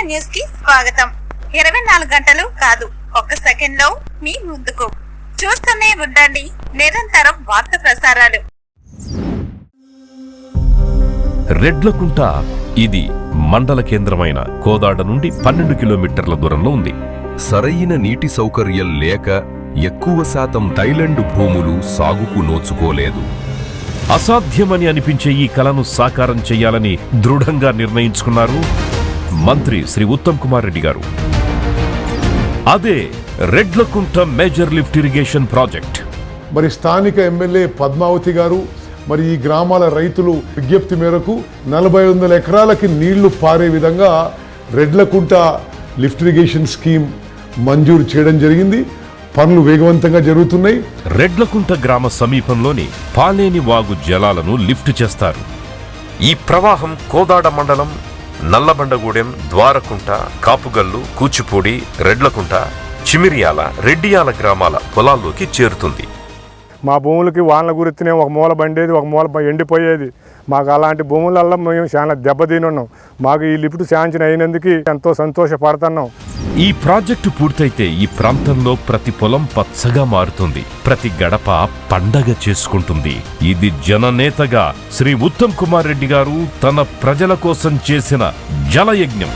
స్వాగతం. ఇరవై నాలుగు గంటలు కాదు ఒక్క సెకండ్లో మీ ముందుకు. చూస్తూనే ఉండండి నిరంతరం వార్త ప్రసారాలు. రెడ్లకుంట ఇది మండల కేంద్రమైన కోదాడ నుండి పన్నెండు కిలోమీటర్ల దూరంలో ఉంది. సరైన నీటి సౌకర్యం లేక ఎక్కువ శాతం థైలాండ్ భూములు సాగుకు నోచుకోలేదు. అసాధ్యమని అనిపించే ఈ కలను సాకారం చేయాలని దృఢంగా నిర్ణయించుకున్నారు మంత్రి శ్రీ ఉత్తమ్ కుమార్ రెడ్డి గారు. అదే Redlakunta major lift irrigation project. మరి స్థానిక ఎమ్మెల్యే పద్మావతి గారు మరి ఈ గ్రామాల రైతులు విజ్ఞప్తి మేరకు నలభై వందల ఎకరాలకి నీళ్ళు పారే విధంగా రెడ్లకుంట లిఫ్ట్ ఇరిగేషన్ స్కీమ్ మంజూరు చేయడం జరిగింది. పనులు వేగవంతంగా జరుగుతున్నాయి. రెడ్లకుంట గ్రామ సమీపంలోని పాలేని వాగు జలాలను లిఫ్ట్ చేస్తారు. ఈ ప్రవాహం కోదాడ మండలం నల్లబండగూడెం ద్వారకుంట కాపుగల్లు కూచిపూడి రెడ్లకుంట చిమిరియాల రెడ్డియాల గ్రామాల పొలాల్లోకి చేరుతుంది. మా భూములకి వానల గురితేనే ఒక మూల బండేది ఒక మూల ఎండిపోయేది. మాకు అలాంటి భూములల్లో మేము చాలా దెబ్బతినున్నాం. మాకు ఈ లిఫ్ట్ శాంక్షన్ అయినందుకు ఎంతో సంతోషపడుతున్నాం. ఈ ప్రాజెక్టు పూర్తయితే ఈ ప్రాంతంలో ప్రతి పొలం పచ్చగా మారుతుంది. ప్రతి గడప పండగ చేసుకుంటుంది. ఇది జననేతగా శ్రీ ఉత్తమ్ కుమార్ రెడ్డి గారు తన ప్రజల కోసం చేసిన జలయజ్ఞం.